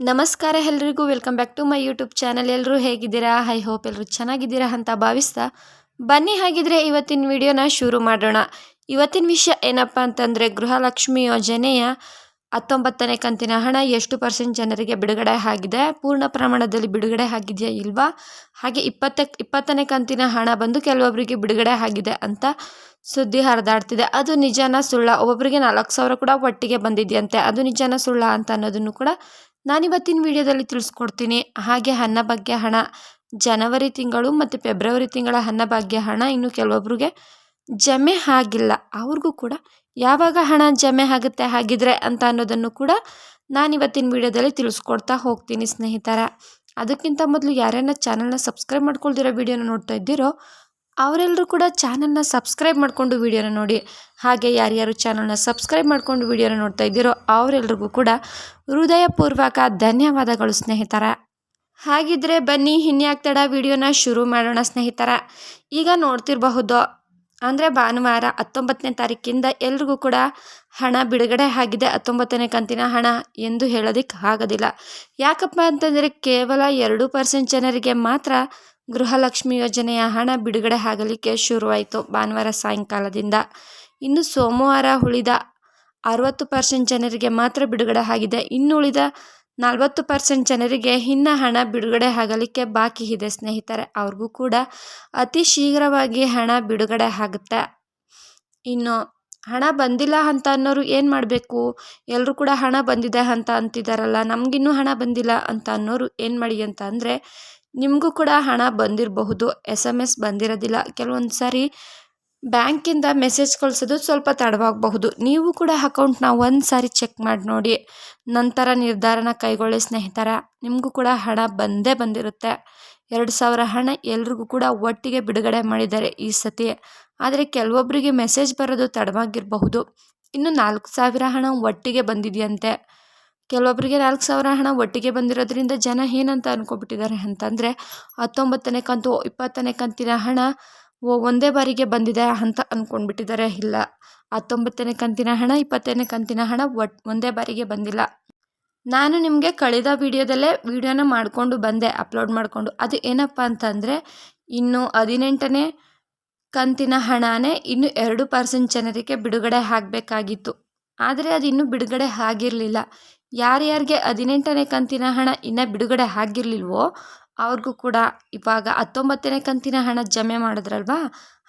ನಮಸ್ಕಾರ ಎಲ್ರಿಗೂ. Welcome back to my YouTube channel ಎಲ್ಲರೂ ಹೇಗಿದ್ದೀರಾ? ಐ ಹೋಪ್ ಎಲ್ಲರೂ ಚೆನ್ನಾಗಿದ್ದೀರಾ ಅಂತ ಭಾವಿಸ್ತಾ ಬನ್ನಿ. ಹಾಗಿದ್ರೆ ಇವತ್ತಿನ ವಿಡಿಯೋನ ಶುರು ಮಾಡೋಣ. ಇವತ್ತಿನ ವಿಷಯ ಏನಪ್ಪ ಅಂತಂದರೆ ಗೃಹಲಕ್ಷ್ಮಿ ಯೋಜನೆಯ ಹತ್ತೊಂಬತ್ತನೇ ಕಂತಿನ ಹಣ ಎಷ್ಟು ಪರ್ಸೆಂಟ್ ಜನರಿಗೆ ಬಿಡುಗಡೆ ಆಗಿದೆ? ಪೂರ್ಣ ಪ್ರಮಾಣದಲ್ಲಿ ಬಿಡುಗಡೆ ಆಗಿದೆಯಾ ಇಲ್ವಾ? ಹಾಗೆ ಇಪ್ಪತ್ತ, ಇಪ್ಪತ್ತನೇ ಕಂತಿನ ಹಣ ಬಂದು ಕೆಲವೊಬ್ಬರಿಗೆ ಬಿಡುಗಡೆ ಆಗಿದೆ ಅಂತ ಸುದ್ದಿ ಹರಿದಾಡ್ತಿದೆ. ಅದು ನಿಜಾನ ಸುಳ್ಳ? ಒಬ್ಬೊಬ್ಬರಿಗೆ ನಾಲ್ಕು ಸಾವಿರ ಕೂಡ ಒಟ್ಟಿಗೆ ಬಂದಿದೆಯಂತೆ. ಅದು ನಿಜಾನ ಸುಳ್ಳ ಅಂತ ಅನ್ನೋದನ್ನು ಕೂಡ ನಾನಿವತ್ತಿನ ವಿಡಿಯೋದಲ್ಲಿ ತಿಳಿಸ್ಕೊಡ್ತೀನಿ. ಹಾಗೆ ಅನ್ನಭಾಗ್ಯ ಹಣ, ಜನವರಿ ತಿಂಗಳು ಮತ್ತು ಫೆಬ್ರವರಿ ತಿಂಗಳ ಅನ್ನಭಾಗ್ಯ ಹಣ ಇನ್ನು ಕೆಲವೊಬ್ರಿಗೆ ಜಮೆ ಆಗಿಲ್ಲ. ಅವ್ರಿಗೂ ಕೂಡ ಯಾವಾಗ ಹಣ ಜಮೆ ಆಗುತ್ತೆ, ಹಾಗಿದ್ರೆ ಅಂತ ಅನ್ನೋದನ್ನು ಕೂಡ ನಾನಿವತ್ತಿನ ವಿಡಿಯೋದಲ್ಲಿ ತಿಳಿಸ್ಕೊಡ್ತಾ ಹೋಗ್ತೀನಿ ಸ್ನೇಹಿತರ. ಅದಕ್ಕಿಂತ ಮೊದಲು ಯಾರ್ಯಾರ ಚಾನಲ್ನ ಸಬ್ಸ್ಕ್ರೈಬ್ ಮಾಡ್ಕೊಳ್ದಿರೋ ವಿಡಿಯೋನ ನೋಡ್ತಾ ಇದ್ದೀರೋ ಅವರೆಲ್ಲರೂ ಕೂಡ ಚಾನಲ್ನ ಸಬ್ಸ್ಕ್ರೈಬ್ ಮಾಡಿಕೊಂಡು ವಿಡಿಯೋನ ನೋಡಿ. ಹಾಗೆ ಯಾರ್ಯಾರು ಚಾನಲ್ನ ಸಬ್ಸ್ಕ್ರೈಬ್ ಮಾಡಿಕೊಂಡು ವಿಡಿಯೋನ ನೋಡ್ತಾ ಇದ್ದೀರೋ, ಅವರೆಲ್ರಿಗೂ ಕೂಡ ಹೃದಯಪೂರ್ವಕ ಧನ್ಯವಾದಗಳು ಸ್ನೇಹಿತರ. ಹಾಗಿದ್ರೆ ಬನ್ನಿ ಹಿನ್ಯಾಗ್ತಡ ತಡ ವಿಡಿಯೋನ ಶುರು ಮಾಡೋಣ ಸ್ನೇಹಿತರ. ಈಗ ನೋಡ್ತಿರಬಹುದು ಅಂದರೆ ಭಾನುವಾರ ಹತ್ತೊಂಬತ್ತನೇ ತಾರೀಕಿಂದ ಎಲ್ರಿಗೂ ಕೂಡ ಹಣ ಬಿಡುಗಡೆ ಆಗಿದೆ. ಹತ್ತೊಂಬತ್ತನೇ ಕಂತಿನ ಹಣ ಎಂದು ಹೇಳೋದಕ್ಕೆ ಆಗೋದಿಲ್ಲ. ಯಾಕಪ್ಪ ಅಂತಂದರೆ ಕೇವಲ ಎರಡು ಪರ್ಸೆಂಟ್ ಜನರಿಗೆ ಮಾತ್ರ ಗೃಹಲಕ್ಷ್ಮಿ ಯೋಜನೆಯ ಹಣ ಬಿಡುಗಡೆ ಆಗಲಿಕ್ಕೆ ಶುರುವಾಯಿತು ಭಾನುವಾರ ಸಾಯಂಕಾಲದಿಂದ. ಇನ್ನು ಸೋಮವಾರ ಉಳಿದ ಅರವತ್ತು ಪರ್ಸೆಂಟ್ ಜನರಿಗೆ ಮಾತ್ರ ಬಿಡುಗಡೆ ಆಗಿದೆ. ಇನ್ನು ಉಳಿದ ನಲವತ್ತು ಪರ್ಸೆಂಟ್ ಜನರಿಗೆ ಇನ್ನ ಹಣ ಬಿಡುಗಡೆ ಆಗಲಿಕ್ಕೆ ಬಾಕಿ ಇದೆ ಸ್ನೇಹಿತರೆ. ಅವ್ರಿಗೂ ಕೂಡ ಅತಿ ಶೀಘ್ರವಾಗಿ ಹಣ ಬಿಡುಗಡೆ ಆಗುತ್ತೆ. ಇನ್ನು ಹಣ ಬಂದಿಲ್ಲ ಅಂತ ಅನ್ನೋರು ಏನು ಮಾಡಬೇಕು? ಎಲ್ಲರೂ ಕೂಡ ಹಣ ಬಂದಿದೆ ಅಂತ ಅಂತಿದ್ದಾರಲ್ಲ ನಮಗಿನ್ನೂ ಹಣ ಬಂದಿಲ್ಲ ಅಂತ ಅನ್ನೋರು ಏನು ಮಾಡಿ ಅಂತ ಅಂದರೆ, ನಿಮಗೂ ಕೂಡ ಹಣ ಬಂದಿರಬಹುದು ಎಸ್ ಎಂ ಎಸ್ ಬಂದಿರೋದಿಲ್ಲ. ಕೆಲವೊಂದು ಸಾರಿ ಬ್ಯಾಂಕಿಂದ ಮೆಸೇಜ್ ಕಳಿಸೋದು ಸ್ವಲ್ಪ ತಡವಾಗಬಹುದು. ನೀವು ಕೂಡ ಅಕೌಂಟ್ನ ಒಂದು ಸಾರಿ ಚೆಕ್ ಮಾಡಿ ನೋಡಿ. ನಂತರ ನಿರ್ಧಾರನ ಕೈಗೊಳ್ಳಿ ಸ್ನೇಹಿತರ. ನಿಮಗೂ ಕೂಡ ಹಣ ಬಂದೇ ಬಂದಿರುತ್ತೆ. ಎರಡು ಸಾವಿರ ಹಣ ಎಲ್ರಿಗೂ ಕೂಡ ಒಟ್ಟಿಗೆ ಬಿಡುಗಡೆ ಮಾಡಿದ್ದಾರೆ ಈ ಸತಿ. ಆದರೆ ಕೆಲವೊಬ್ಬರಿಗೆ ಮೆಸೇಜ್ ಬರೋದು ತಡವಾಗಿರಬಹುದು. ಇನ್ನು ನಾಲ್ಕು ಸಾವಿರ ಹಣ ಒಟ್ಟಿಗೆ ಬಂದಿದೆಯಂತೆ. ಕೆಲವೊಬ್ಬರಿಗೆ ನಾಲ್ಕು ಸಾವಿರ ಹಣ ಒಟ್ಟಿಗೆ ಬಂದಿರೋದ್ರಿಂದ ಜನ ಏನಂತ ಅಂದ್ಕೊಬಿಟ್ಟಿದ್ದಾರೆ ಅಂತಂದರೆ ಹತ್ತೊಂಬತ್ತನೇ ಕಂತು, ಇಪ್ಪತ್ತನೇ ಕಂತಿನ ಹಣ ಒಂದೇ ಬಾರಿಗೆ ಬಂದಿದೆ ಅಂತ ಅಂದ್ಕೊಂಡ್ಬಿಟ್ಟಿದ್ದಾರೆ ಇಲ್ಲ, ಹತ್ತೊಂಬತ್ತನೇ ಕಂತಿನ ಹಣ, ಇಪ್ಪತ್ತನೇ ಕಂತಿನ ಹಣ ಒಟ್, ಒಂದೇ ಬಾರಿಗೆ ಬಂದಿಲ್ಲ. ನಾನು ನಿಮಗೆ ಕಳೆದ ವಿಡಿಯೋದಲ್ಲೇ ವಿಡಿಯೋನ ಮಾಡಿಕೊಂಡು ಬಂದೆ, ಅಪ್ಲೋಡ್ ಮಾಡಿಕೊಂಡು. ಅದು ಏನಪ್ಪ ಅಂತಂದರೆ, ಇನ್ನು ಹದಿನೆಂಟನೇ ಕಂತಿನ ಹಣನೇ ಇನ್ನು ಎರಡು ಪರ್ಸೆಂಟ್ ಜನರಿಗೆ ಬಿಡುಗಡೆ ಆಗಬೇಕಾಗಿತ್ತು. ಆದರೆ ಅದು ಇನ್ನೂ ಬಿಡುಗಡೆ ಆಗಿರಲಿಲ್ಲ. ಯಾರ್ಯಾರಿಗೆ ಹದಿನೆಂಟನೇ ಕಂತಿನ ಹಣ ಇನ್ನೂ ಬಿಡುಗಡೆ ಆಗಿರಲಿಲ್ವೋ ಅವ್ರಿಗೂ ಕೂಡ ಇವಾಗ ಹತ್ತೊಂಬತ್ತನೇ ಕಂತಿನ ಹಣ ಜಮೆ ಮಾಡಿದ್ರಲ್ವಾ?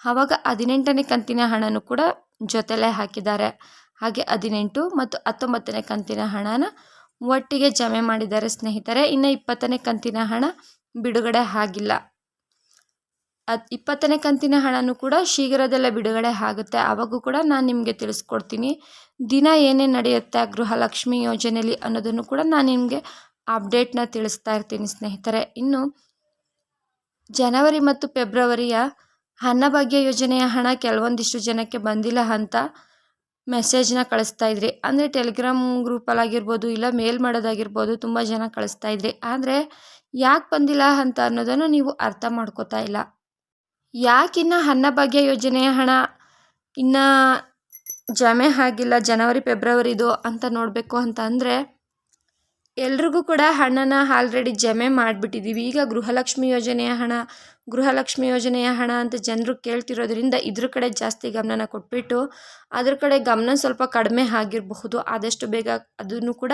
ಆವಾಗ ಹದಿನೆಂಟನೇ ಕಂತಿನ ಹಣನೂ ಕೂಡ ಜೊತೆಲೇ ಹಾಕಿದ್ದಾರೆ. ಹಾಗೆ ಹದಿನೆಂಟು ಮತ್ತು ಹತ್ತೊಂಬತ್ತನೇ ಕಂತಿನ ಹಣನ ಒಟ್ಟಿಗೆ ಜಮೆ ಮಾಡಿದ್ದಾರೆ ಸ್ನೇಹಿತರೆ. ಇನ್ನು ಇಪ್ಪತ್ತನೇ ಕಂತಿನ ಹಣ ಬಿಡುಗಡೆ ಆಗಿಲ್ಲ. ಅದು ಇಪ್ಪತ್ತನೇ ಕಂತಿನ ಹಣನೂ ಕೂಡ ಶೀಘ್ರದಲ್ಲೇ ಬಿಡುಗಡೆ ಆಗುತ್ತೆ. ಆವಾಗೂ ಕೂಡ ನಾನು ನಿಮಗೆ ತಿಳಿಸ್ಕೊಡ್ತೀನಿ. ದಿನ ಏನೇ ನಡೆಯುತ್ತೆ ಗೃಹಲಕ್ಷ್ಮಿ ಯೋಜನೆಯಲ್ಲಿ ಅನ್ನೋದನ್ನು ಕೂಡ ನಾನು ನಿಮಗೆ ಅಪ್ಡೇಟ್ನ ತಿಳಿಸ್ತಾ ಇರ್ತೀನಿ ಸ್ನೇಹಿತರೆ. ಇನ್ನು ಜನವರಿ ಮತ್ತು ಫೆಬ್ರವರಿಯ ಅನ್ನಭಾಗ್ಯ ಯೋಜನೆಯ ಹಣ ಕೆಲವೊಂದಿಷ್ಟು ಜನಕ್ಕೆ ಬಂದಿಲ್ಲ ಅಂತ ಮೆಸೇಜ್ನ ಕಳಿಸ್ತಾ ಇದ್ರಿ. ಅಂದರೆ ಟೆಲಿಗ್ರಾಮ್ ಗ್ರೂಪಲ್ಲಾಗಿರ್ಬೋದು ಇಲ್ಲ ಮೇಲ್ ಮಾಡೋದಾಗಿರ್ಬೋದು ತುಂಬ ಜನ ಕಳಿಸ್ತಾ ಇದ್ರಿ. ಆದರೆ ಯಾಕೆ ಬಂದಿಲ್ಲ ಅಂತ ಅನ್ನೋದನ್ನು ನೀವು ಅರ್ಥ ಮಾಡ್ಕೋತಾ ಇಲ್ಲ. ಯಾಕಿನ್ನ ಅನ್ನಭಾಗ್ಯ ಯೋಜನೆಯ ಹಣ ಇನ್ನು ಜಮೆ ಆಗಿಲ್ಲ, ಜನವರಿ, ಫೆಬ್ರವರಿದು ಅಂತ ನೋಡಬೇಕು ಅಂತ ಅಂದರೆ ಎಲ್ರಿಗೂ ಕೂಡ ಹಣನ ಆಲ್ರೆಡಿ ಜಮೆ ಮಾಡಿಬಿಟ್ಟಿದ್ದೀವಿ ಈಗ ಗೃಹಲಕ್ಷ್ಮಿ ಯೋಜನೆಯ ಹಣ, ಗೃಹಲಕ್ಷ್ಮಿ ಯೋಜನೆಯ ಹಣ ಅಂತ ಜನರು ಕೇಳ್ತಿರೋದ್ರಿಂದ ಇದ್ರ ಕಡೆ ಜಾಸ್ತಿ ಗಮನನ ಕೊಟ್ಬಿಟ್ಟು ಅದ್ರ ಕಡೆ ಗಮನ ಸ್ವಲ್ಪ ಕಡಿಮೆ ಆಗಿರಬಹುದು. ಆದಷ್ಟು ಬೇಗ ಅದನ್ನು ಕೂಡ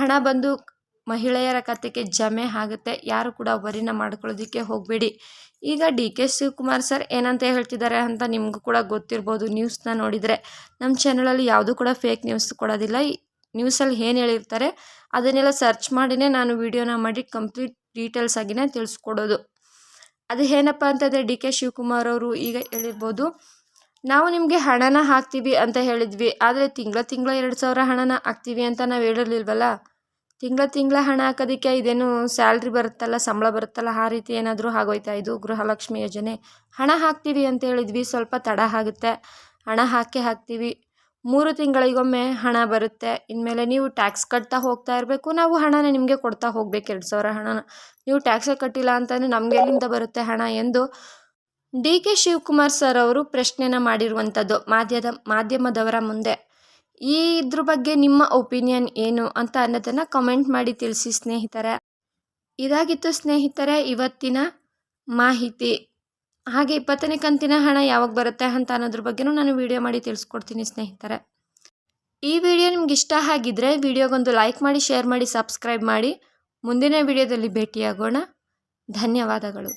ಹಣ ಬಂದು ಮಹಿಳೆಯರ ಖಾತೆಗೆ ಜಮೆ ಆಗುತ್ತೆ. ಯಾರು ಕೂಡ ವರಿನ ಮಾಡ್ಕೊಳ್ಳೋದಕ್ಕೆ ಹೋಗಬೇಡಿ. ಈಗ ಡಿ ಕೆ ಶಿವಕುಮಾರ್ ಸರ್ ಏನಂತ ಹೇಳ್ತಿದ್ದಾರೆ ಅಂತ ನಿಮಗೂ ಕೂಡ ಗೊತ್ತಿರ್ಬೋದು. ನ್ಯೂಸ್ನ ನೋಡಿದರೆ ನಮ್ಮ ಚಾನಲಲ್ಲಿ ಯಾವುದೂ ಕೂಡ ಫೇಕ್ ನ್ಯೂಸ್ ಕೊಡೋದಿಲ್ಲ. ನ್ಯೂಸಲ್ಲಿ ಏನು ಹೇಳಿರ್ತಾರೆ, ಅದನ್ನೆಲ್ಲ ಸರ್ಚ್ ಮಾಡಿನೇ ನಾನು ವೀಡಿಯೋನ ಮಾಡಿ ಕಂಪ್ಲೀಟ್ ಡೀಟೇಲ್ಸ್ ಆಗಿನೇ ತಿಳಿಸ್ಕೊಡೋದು. ಅದು ಏನಪ್ಪ ಅಂತಂದರೆ ಡಿ ಕೆ ಶಿವಕುಮಾರ್ ಅವರು ಈಗ ಹೇಳಿರ್ಬೋದು, ನಾವು ನಿಮಗೆ ಹಣನ ಹಾಕ್ತೀವಿ ಅಂತ ಹೇಳಿದ್ವಿ, ಆದರೆ ತಿಂಗಳ ತಿಂಗಳ ಎರಡು ಸಾವಿರ ಹಣನ ಹಾಕ್ತೀವಿ ಅಂತ ನಾವು ಹೇಳಿರ್ಲಿಲ್ವಲ್ಲ? ತಿಂಗಳ ತಿಂಗಳ ಹಣ ಹಾಕೋದಕ್ಕೆ ಇದೇನು ಸ್ಯಾಲ್ರಿ ಬರುತ್ತಲ್ಲ, ಸಂಬಳ ಬರುತ್ತಲ್ಲ, ಆ ರೀತಿ ಏನಾದರೂ ಆಗೋಯ್ತಾ ಇದು ಗೃಹಲಕ್ಷ್ಮಿ ಯೋಜನೆ? ಹಣ ಹಾಕ್ತೀವಿ ಅಂತ ಹೇಳಿದ್ವಿ, ಸ್ವಲ್ಪ ತಡ ಆಗುತ್ತೆ. ಹಣ ಹಾಕೇ ಹಾಕ್ತೀವಿ. ಮೂರು ತಿಂಗಳಿಗೊಮ್ಮೆ ಹಣ ಬರುತ್ತೆ. ಇನ್ಮೇಲೆ ನೀವು ಟ್ಯಾಕ್ಸ್ ಕಟ್ತಾ ಹೋಗ್ತಾ ಇರಬೇಕು. ನಾವು ಹಣನ ನಿಮಗೆ ಕೊಡ್ತಾ ಹೋಗ್ಬೇಕು ಎರಡು ಸಾವಿರ ಹಣನ. ನೀವು ಟ್ಯಾಕ್ಸೇ ಕಟ್ಟಿಲ್ಲ ಅಂತಂದರೆ ನಮಗೆ ಎಲ್ಲಿಂದ ಬರುತ್ತೆ ಹಣ ಎಂದು ಡಿ ಕೆ ಶಿವಕುಮಾರ್ ಸರ್ ಅವರು ಪ್ರಶ್ನೆನ ಮಾಡಿರುವಂಥದ್ದು ಮಾಧ್ಯದ, ಮಾಧ್ಯಮದವರ ಮುಂದೆ. ಈ ಇದ್ರ ಬಗ್ಗೆ ನಿಮ್ಮ ಒಪಿನಿಯನ್ ಏನು ಅಂತ ಅನ್ನೋದನ್ನು ಕಮೆಂಟ್ ಮಾಡಿ ತಿಳಿಸಿ ಸ್ನೇಹಿತರೆ. ಇದಾಗಿತ್ತು ಸ್ನೇಹಿತರೆ, ಇವತ್ತಿನ ಮಾಹಿತಿ. ಹಾಗೆ ಇಪ್ಪತ್ತನೇ ಕಂತಿನ ಹಣ ಯಾವಾಗ ಬರುತ್ತೆ ಅಂತ ಅನ್ನೋದ್ರ ಬಗ್ಗೆನೂ ನಾನು ವಿಡಿಯೋ ಮಾಡಿ ತಿಳಿಸ್ಕೊಡ್ತೀನಿ ಸ್ನೇಹಿತರೆ. ಈ ವಿಡಿಯೋ ನಿಮ್ಗೆ ಇಷ್ಟ ಆಗಿದ್ದರೆ ವಿಡಿಯೋಗೊಂದು ಲೈಕ್ ಮಾಡಿ ಶೇರ್ ಮಾಡಿ ಸಬ್ಸ್ಕ್ರೈಬ್ ಮಾಡಿ. ಮುಂದಿನ ವಿಡಿಯೋದಲ್ಲಿ ಭೇಟಿಯಾಗೋಣ. ಧನ್ಯವಾದಗಳು.